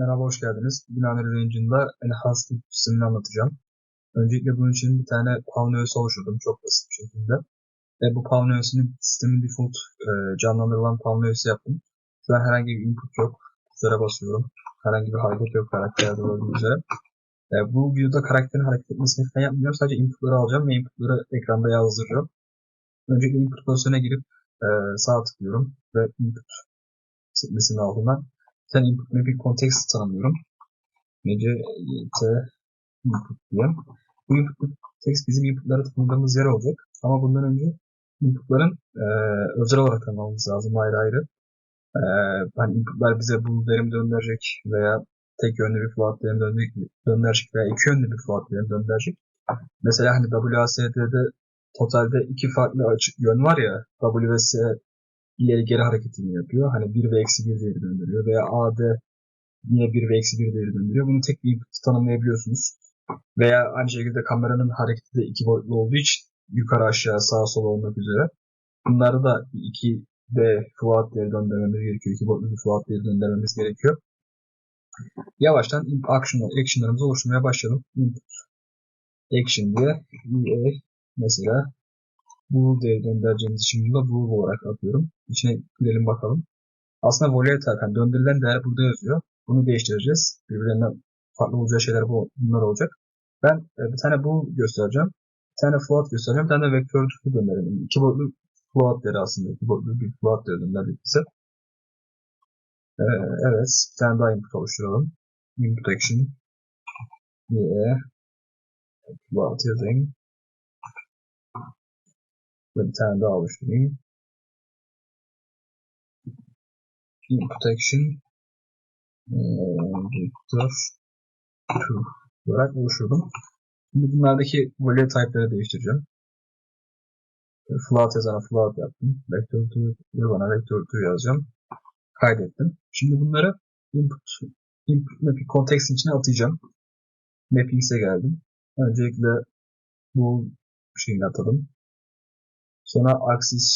Merhaba, hoş geldiniz. Bugün Unreal Engine'da Enhanced sistemini anlatacağım. Öncelikle bunun için bir tane Pawn öğesi oluşturdum çok basit bir şekilde. Ve bu Pawn öğesinin sistemin default e, canlandırılan Pawn öğesi yaptım. Şu an herhangi bir input yok. Üzere basıyorum. Herhangi bir hareket yok karakterde olduğu üzere. E, bu videoda karakterin hareket etmesini falan yapmayacağım. Sadece inputları alacağım ve inputları ekranda yazdıracağım. Öncelikle input pozisyona girip e, sağ tıklıyorum ve input sekmesinin altından tane input mapping context tanımlıyorum. Nece t input diye. Bu input text bizim inputları tanımladığımız yer olacak. Ama bundan önce inputların e, özel olarak tanımlamamız lazım ayrı ayrı. E, hani inputlar bize bu verim döndürecek veya tek yönlü bir float verim döndürecek veya iki yönlü bir float verim döndürecek. Mesela hani WASD'de totalde iki farklı açık yön var ya W ve S ileri geri hareketini yapıyor. Hani 1 ve eksi 1 değeri döndürüyor. Veya AD yine 1 ve eksi 1 değeri döndürüyor. Bunu tek bir tanımlayabiliyorsunuz. Veya aynı şekilde kameranın hareketi de iki boyutlu olduğu için yukarı aşağı sağa sola olmak üzere. Bunları da 2 D float değeri döndürmemiz gerekiyor. İki boyutlu float değeri döndürmemiz gerekiyor. Yavaştan action, action'larımızı oluşturmaya başlayalım. Input action diye EA mesela bu değeri göndereceğimiz için bunu da bu olarak atıyorum. İçine girelim bakalım. Aslında volatile yani döndürülen değer burada yazıyor. Bunu değiştireceğiz. Birbirlerinden farklı olacağı şeyler bu, bunlar olacak. Ben e, bir tane bu göstereceğim. Bir tane float göstereceğim. Bir tane de vektör tutu gönderelim. İki boyutlu float değeri aslında. İki boyutlu bir float değeri gönderdik bize. Ee, evet. Bir tane daha input oluşturalım. Input action. Yeah. Float yazayım. Ve bir tane daha oluşturayım. Input action vector 2 olarak oluşturdum. Şimdi bunlardaki value type'ları değiştireceğim. Float yazana float yaptım. Vector 2 bana vector 2 yazacağım. Kaydettim. Şimdi bunları input, input mapping context içine atayacağım. Mappings'e geldim. Öncelikle bu şeyini atalım. Sonra axis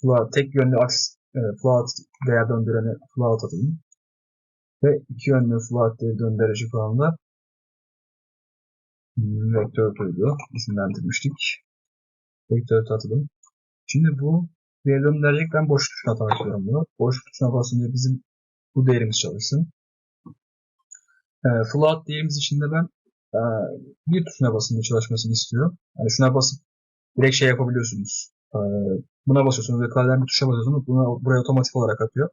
float, tek yönlü axis e, float değer döndüreni float atalım. Ve iki yönlü float değer döndürücü falan da vektör tuydu. isimlendirmiştik. Vektör atadım. Şimdi bu değer döndürecek ben boş tuşuna atmak istiyorum bunu. Boş tuşuna basınca bizim bu değerimiz çalışsın. E, float değerimiz içinde ben e, bir tuşuna basınca çalışmasını istiyorum. Yani şuna basıp direkt şey yapabiliyorsunuz. Ee, buna basıyorsunuz ve klavyeden bir tuşa basıyorsunuz. Buna, buraya otomatik olarak atıyor.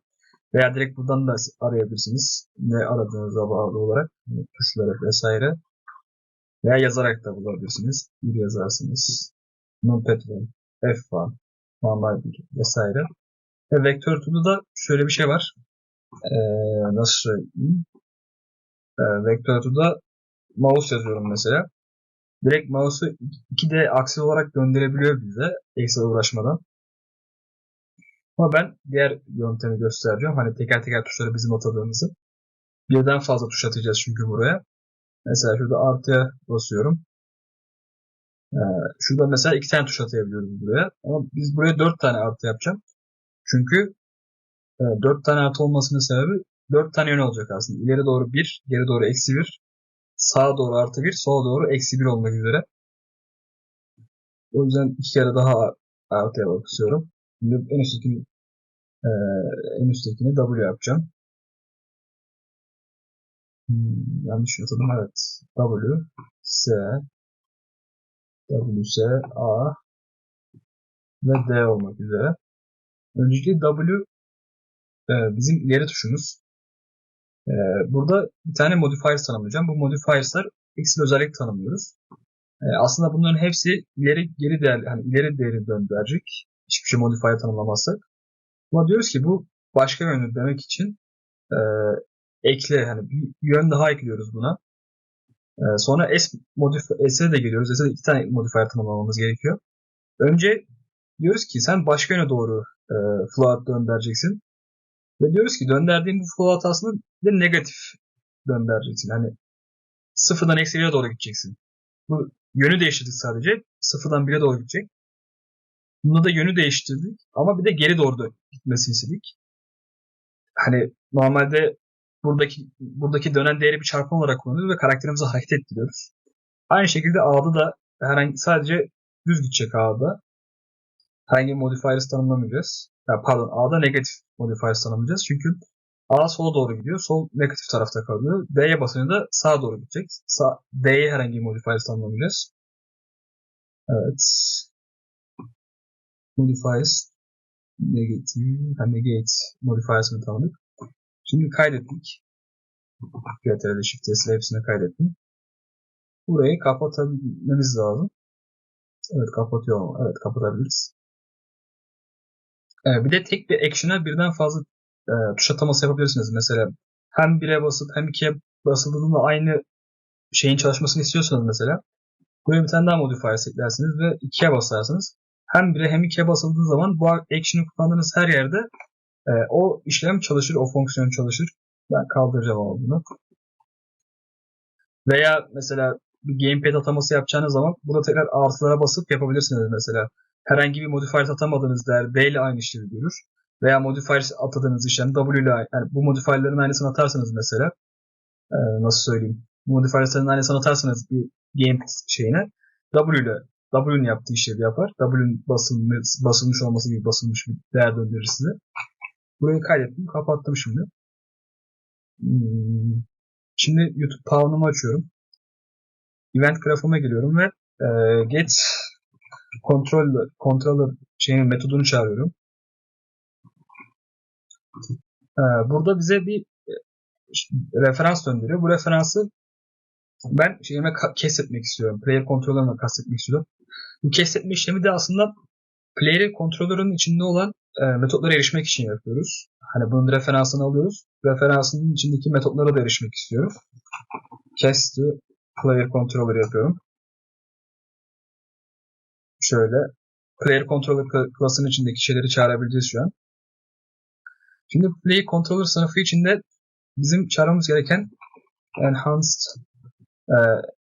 Veya direkt buradan da arayabilirsiniz. Ne aradığınıza bağlı olarak. Yani tuşları vesaire. Veya yazarak da bulabilirsiniz. Bir yazarsınız. Numpad ve F1 normal bir vesaire. Ve vektör tool'da da şöyle bir şey var. Ee, nasıl söyleyeyim? Ee, vektör tool'da mouse yazıyorum mesela direkt mouse'u 2D aksi olarak gönderebiliyor bize ekstra uğraşmadan. Ama ben diğer yöntemi göstereceğim. Hani teker teker tuşları bizim atadığımızı. Birden fazla tuş atacağız çünkü buraya. Mesela şurada artıya basıyorum. Ee, şurada mesela iki tane tuş atayabiliyoruz buraya. Ama biz buraya dört tane artı yapacağım. Çünkü e, dört tane artı olmasının sebebi dört tane yön olacak aslında. İleri doğru bir, geri doğru eksi bir, sağa doğru artı 1, sola doğru eksi 1 olmak üzere. O yüzden iki kere daha artıya basıyorum. Şimdi en üsttekini e, en üsttekini W yapacağım. Hmm, yanlış yazdım evet. W, S, W, S, A ve D olmak üzere. Öncelikle W e, bizim ileri tuşumuz. Ee, burada bir tane modifier tanımlayacağım. Bu modifiers'lar x özellik tanımlıyoruz. Ee, aslında bunların hepsi ileri geri değer, yani ileri değeri döndürecek. Hiçbir şey modifier tanımlamazsak. Ama diyoruz ki bu başka yönü demek için e, ekle yani bir yön daha ekliyoruz buna. E, sonra S modifier S'e de geliyoruz. S'e de iki tane modifier tanımlamamız gerekiyor. Önce diyoruz ki sen başka yöne doğru e, float döndüreceksin. Ve diyoruz ki döndürdüğün bu float aslında de negatif döndüreceksin. Hani sıfırdan eksi 1'e doğru gideceksin. Bu yönü değiştirdik sadece. Sıfırdan 1'e doğru gidecek. Bunda da yönü değiştirdik. Ama bir de geri doğru da gitmesini istedik. Hani normalde buradaki buradaki dönen değeri bir çarpan olarak kullanıyoruz ve karakterimizi hareket ettiriyoruz. Aynı şekilde A'da da herhangi sadece düz gidecek A'da. Herhangi bir modifiers tanımlamayacağız. Ya pardon A'da negatif modifiers tanımlayacağız. Çünkü A sola doğru gidiyor. Sol negatif tarafta kalıyor. D'ye basınca da sağa doğru gidecek. Sağ, D'ye herhangi bir modifiers tanımlamayacağız. Evet. Modifiers negative, ha, negate modifiers'ını tanımladık. Şimdi kaydettik. CTRL Shift S hepsini kaydettim. Burayı kapatabilmemiz lazım. Evet kapatıyor? Evet kapatabiliriz. Ee, bir de tek bir action'a birden fazla e, tuş ataması yapabilirsiniz. Mesela hem 1'e basıp hem 2'ye basıldığında aynı şeyin çalışmasını istiyorsanız mesela buraya bir tane daha modifier eklersiniz ve 2'ye basarsınız. Hem 1'e hem 2'ye basıldığı zaman bu action'ı kullandığınız her yerde e, o işlem çalışır, o fonksiyon çalışır. Ben kaldıracağım ama bunu. Veya mesela bir gamepad ataması yapacağınız zaman burada tekrar artılara basıp yapabilirsiniz mesela. Herhangi bir modifier atamadığınız değer D ile aynı işlevi görür. Veya modifier atadığınız işlem W ile yani bu modifierlerin aynısını atarsanız mesela e, nasıl söyleyeyim modifierlerin aynısını atarsanız bir gamepad şeyine W ile W'nin yaptığı işlevi yapar. W'nin basılmış, basılmış olması gibi basılmış bir değer döndürür size. Burayı kaydettim. Kapattım şimdi. Hmm. Şimdi YouTube Power'ımı açıyorum. Event grafıma geliyorum ve e, get controller, controller şeyin metodunu çağırıyorum. E, burada bize bir e, referans döndürüyor. Bu referansı ben şeyime kesretmek istiyorum. Player controller'ına kastetmek istiyorum. Bu kesretme işlemi de aslında player controller'ın içinde olan e, metotlara erişmek için yapıyoruz. Hani bunun referansını alıyoruz. Referansının içindeki metotlara da erişmek istiyoruz. Cast to player controller yapıyorum. Şöyle player controller klasının içindeki şeyleri çağırabileceğiz şu an. Şimdi player controller sınıfı içinde bizim çağırmamız gereken enhanced e,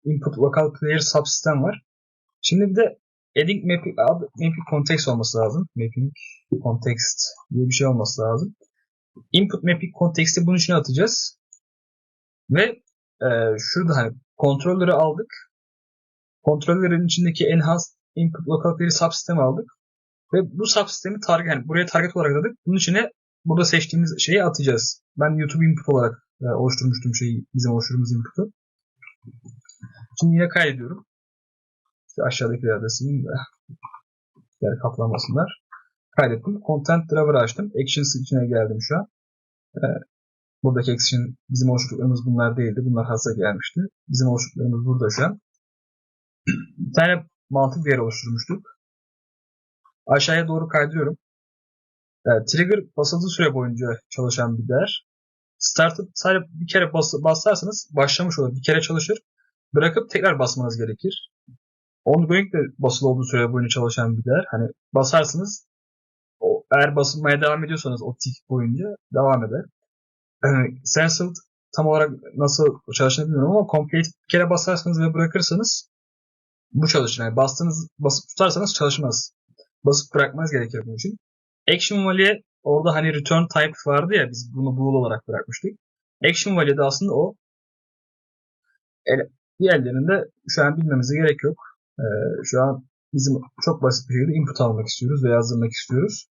input local player subsystem var. Şimdi bir de adding mapping, mapping context olması lazım. Mapping context diye bir şey olması lazım. Input mapping context'i bunun içine atacağız. Ve e, şurada hani controller'ı aldık. Controller'ın içindeki enhanced input local player subsystem aldık. Ve bu subsistemi target, yani buraya target olarak adadık. Bunun içine burada seçtiğimiz şeyi atacağız. Ben YouTube input olarak e, oluşturmuştum şeyi, bizim oluşturduğumuz input'u. Şimdi yine kaydediyorum. İşte aşağıdaki adresini de yer kaplamasınlar. Kaydettim. Content driver açtım. Actions içine geldim şu an. Ee, buradaki action bizim oluşturduklarımız bunlar değildi. Bunlar hazır gelmişti. Bizim oluşturduklarımız burada şu an. bir tane mantık bir yer oluşturmuştuk. Aşağıya doğru kaydırıyorum. Yani trigger basıldığı süre boyunca çalışan bir değer. Start'ı sadece bir kere bas basarsanız başlamış olur. Bir kere çalışır. Bırakıp tekrar basmanız gerekir. Ongoing de basılı olduğu süre boyunca çalışan bir değer. Hani basarsınız o, eğer basılmaya devam ediyorsanız o tik boyunca devam eder. Yani Sensed tam olarak nasıl çalıştığını bilmiyorum ama complete bir kere basarsanız ve bırakırsanız bu çalışır. Yani bastığınız, basıp tutarsanız çalışmaz. Basıp bırakmanız gerekir bunun için. Action Value orada hani return type vardı ya biz bunu bool olarak bırakmıştık. Action Value de aslında o. Diğerlerinde şu an bilmemize gerek yok. Ee, şu an bizim çok basit bir şekilde input almak istiyoruz ve yazdırmak istiyoruz.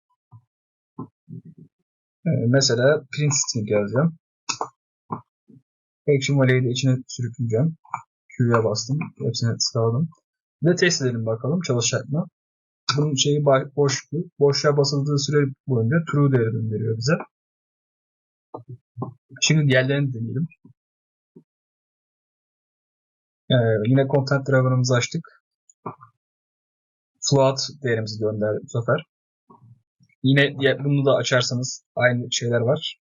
Ee, mesela print string yazacağım. Action Value'yi de içine sürükleyeceğim. Q'ya bastım. Hepsini sağladım. Ve test edelim bakalım çalışacak mı? Bunun şeyi boşluklu. Boşluğa basıldığı süre boyunca true değeri gönderiyor bize. Şimdi diğerlerini deneyelim. Ee, yine content driver'ımızı açtık. Float değerimizi gönderdi bu sefer. Yine bunu da açarsanız aynı şeyler var.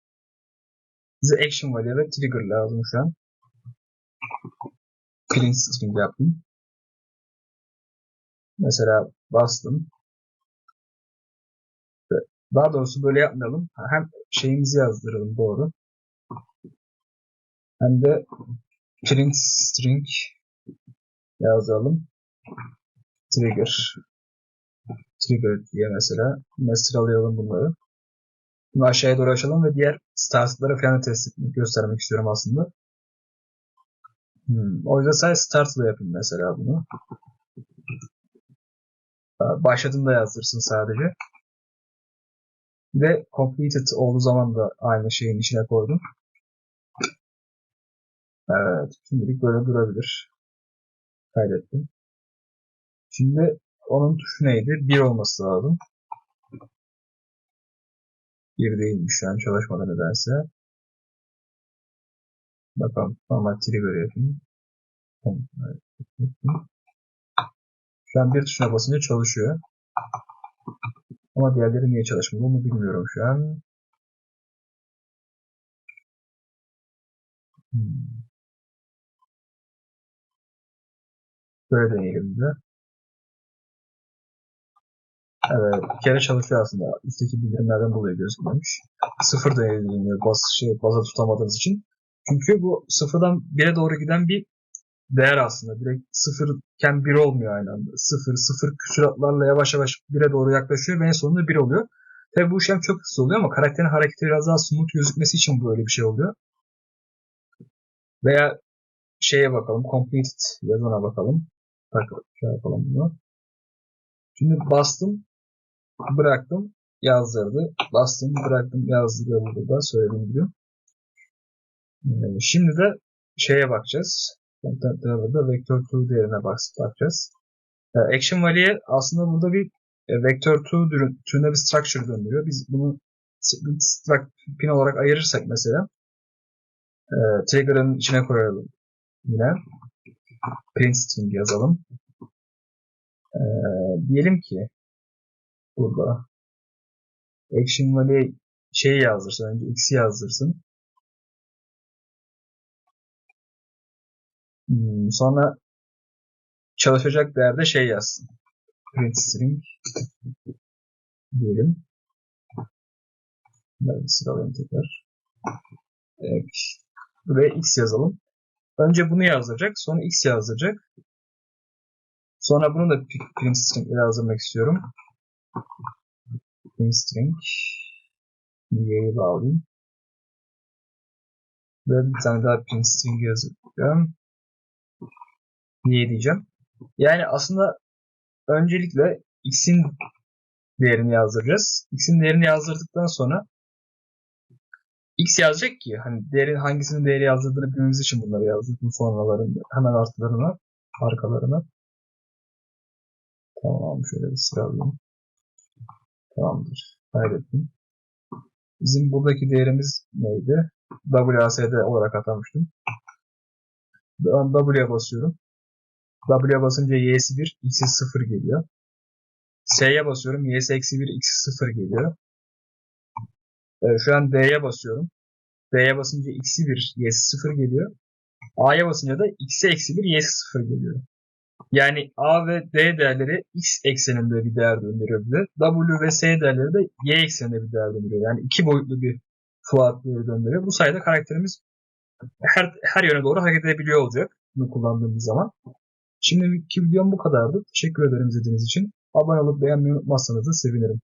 Bize action value ve trigger lazım şu an. Print string yaptım. Mesela bastım. Daha doğrusu böyle yapmayalım. Hem şeyimizi yazdıralım doğru. Hem de print string yazalım. Trigger. Trigger diye mesela. Yine sıralayalım bunları. Şimdi aşağıya doğru açalım ve diğer startları falan test göstermek istiyorum aslında. Hmm, o yüzden sadece startla yapayım mesela bunu. Başladığında yazdırsın sadece. Ve completed olduğu zaman da aynı şeyin içine koydum. Evet, şimdilik böyle durabilir. Kaydettim. Şimdi onun tuşu neydi? 1 olması lazım. 1 değilmiş şu an çalışmadı nedense. Bakalım normal trigger yapayım. Şu an bir tuşuna basınca çalışıyor. Ama diğerleri niye çalışmıyor onu bilmiyorum şu an. Hmm. Böyle deneyelim de. Evet, bir kere çalışıyor aslında. Üstteki bildirimlerden dolayı gözükmemiş. Sıfır deneyiliyor bas, şey, baza tutamadığınız için. Çünkü bu sıfırdan 1'e doğru giden bir değer aslında. Direkt sıfırken 1 olmuyor aynı anda. Sıfır, sıfır küsuratlarla yavaş yavaş 1'e doğru yaklaşıyor ve en sonunda 1 oluyor. Tabi bu işlem çok hızlı oluyor ama karakterin hareketi biraz daha smooth gözükmesi için böyle bir şey oluyor. Veya şeye bakalım, completed yazına bakalım. Şey yapalım bunu. Şimdi bastım, bıraktım, yazdırdı. Bastım, bıraktım, yazdırdı burada söylediğim gibi. Ee, Şimdi de şeye bakacağız. Driver'da Vector 2 değerine bakacağız. Ee, Action Value aslında burada bir e, Vector 2 türünde bir structure döndürüyor. Biz bunu split pin olarak ayırırsak mesela e, trigger'ın içine koyalım yine. Print string yazalım. E, diyelim ki burada action value şeyi yazdırsın. Önce x'i yazdırsın. Hmm, sonra çalışacak değerde şey yazsın. Print string diyelim. Ben sıralayayım tekrar. Evet. Buraya x yazalım. Önce bunu yazdıracak. Sonra x yazdıracak. Sonra bunu da print string ile yazdırmak istiyorum. Print string y'yi bağlayayım. Ve bir tane daha print string yazacağım. Y diyeceğim. Yani aslında öncelikle x'in değerini yazdıracağız. x'in değerini yazdırdıktan sonra x yazacak ki hani değerin hangisinin değeri yazdırdığını bilmemiz için bunları yazdırdım sonralarında hemen artılarına arkalarına. Tamam şöyle bir sıralayayım tamamdır. Kaydettim. Bizim buradaki değerimiz neydi? WASD olarak atamıştım ben W'ye basıyorum W'ye basınca y'si 1 x'i 0 geliyor S'ye basıyorum y'si eksi 1 x'i 0 geliyor ee, şu an D'ye basıyorum. D'ye basınca x'i 1, y'si 0 geliyor. A'ya basınca da x'i eksi 1, y'si 0 geliyor. Yani A ve D değerleri x ekseninde bir değer döndürüyor. W ve S değerleri de y ekseninde bir değer döndürüyor. Yani iki boyutlu bir float değeri döndürüyor. Bu sayede karakterimiz her, her yöne doğru hareket edebiliyor olacak bunu kullandığımız zaman. Şimdiki videom bu kadardı. Teşekkür ederim izlediğiniz için. Abone olup beğenmeyi unutmazsanız da sevinirim.